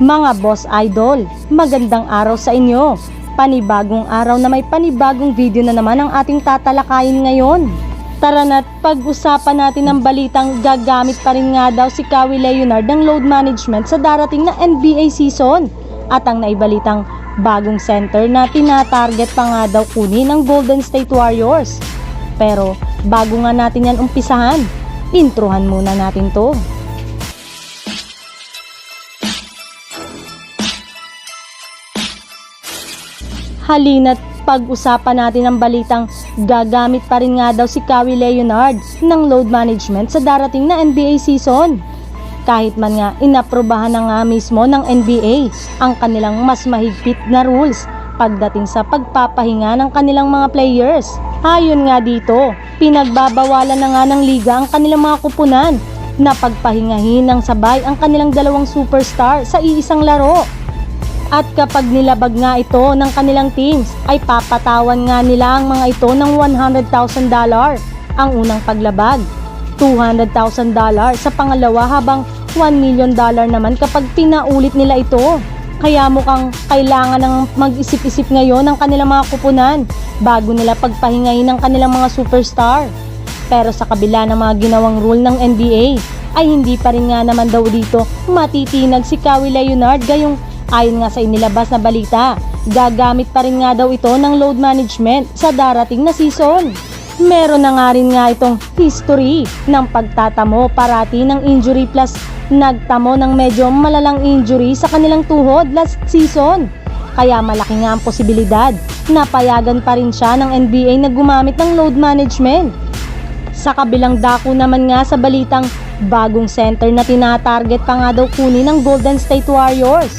Mga boss idol, magandang araw sa inyo. Panibagong araw na may panibagong video na naman ang ating tatalakayin ngayon. Tara na't pag-usapan natin ang balitang gagamit pa rin nga daw si Kawhi Leonard ng load management sa darating na NBA season. At ang naibalitang bagong center na tinatarget pa nga daw kunin ng Golden State Warriors. Pero bago nga natin yan umpisahan, introhan muna natin to. Halina't pag-usapan natin ang balitang gagamit pa rin nga daw si Kawhi Leonard ng load management sa darating na NBA season. Kahit man nga inaprobahan na nga mismo ng NBA ang kanilang mas mahigpit na rules pagdating sa pagpapahinga ng kanilang mga players. Ayon nga dito, pinagbabawalan na nga ng liga ang kanilang mga kupunan na pagpahingahin ng sabay ang kanilang dalawang superstar sa iisang laro. At kapag nilabag nga ito ng kanilang teams, ay papatawan nga nila ang mga ito ng $100,000 ang unang paglabag. $200,000 sa pangalawa habang $1 million naman kapag pinaulit nila ito. Kaya mukhang kailangan ng mag-isip-isip ngayon ng kanilang mga kupunan bago nila pagpahingahin ng kanilang mga superstar. Pero sa kabila ng mga ginawang rule ng NBA, ay hindi pa rin nga naman daw dito matitinag si Kawhi Leonard gayong Ayon nga sa inilabas na balita, gagamit pa rin nga daw ito ng load management sa darating na season. Meron na nga rin nga itong history ng pagtatamo parati ng injury plus nagtamo ng medyo malalang injury sa kanilang tuhod last season. Kaya malaki nga ang posibilidad na payagan pa rin siya ng NBA na gumamit ng load management. Sa kabilang dako naman nga sa balitang bagong center na tinatarget pa nga daw kunin ng Golden State Warriors.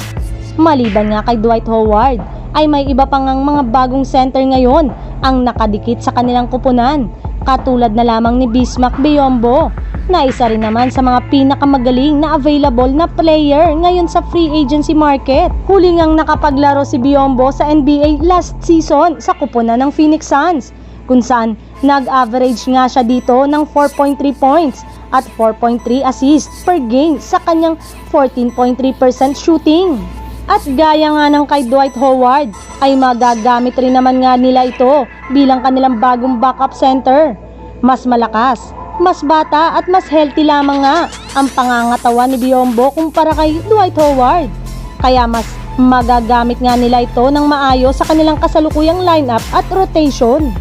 Maliban nga kay Dwight Howard, ay may iba pang ang mga bagong center ngayon ang nakadikit sa kanilang kupunan, katulad na lamang ni Bismack Biyombo, na isa rin naman sa mga pinakamagaling na available na player ngayon sa free agency market. Huli ngang nakapaglaro si Biyombo sa NBA last season sa kupunan ng Phoenix Suns, kung saan nag-average nga siya dito ng 4.3 points at 4.3 assists per game sa kanyang 14.3% shooting. At gaya nga ng kay Dwight Howard, ay magagamit rin naman nga nila ito bilang kanilang bagong backup center. Mas malakas, mas bata at mas healthy lamang nga ang pangangatawan ni Biombo kumpara kay Dwight Howard. Kaya mas magagamit nga nila ito ng maayos sa kanilang kasalukuyang lineup at rotation.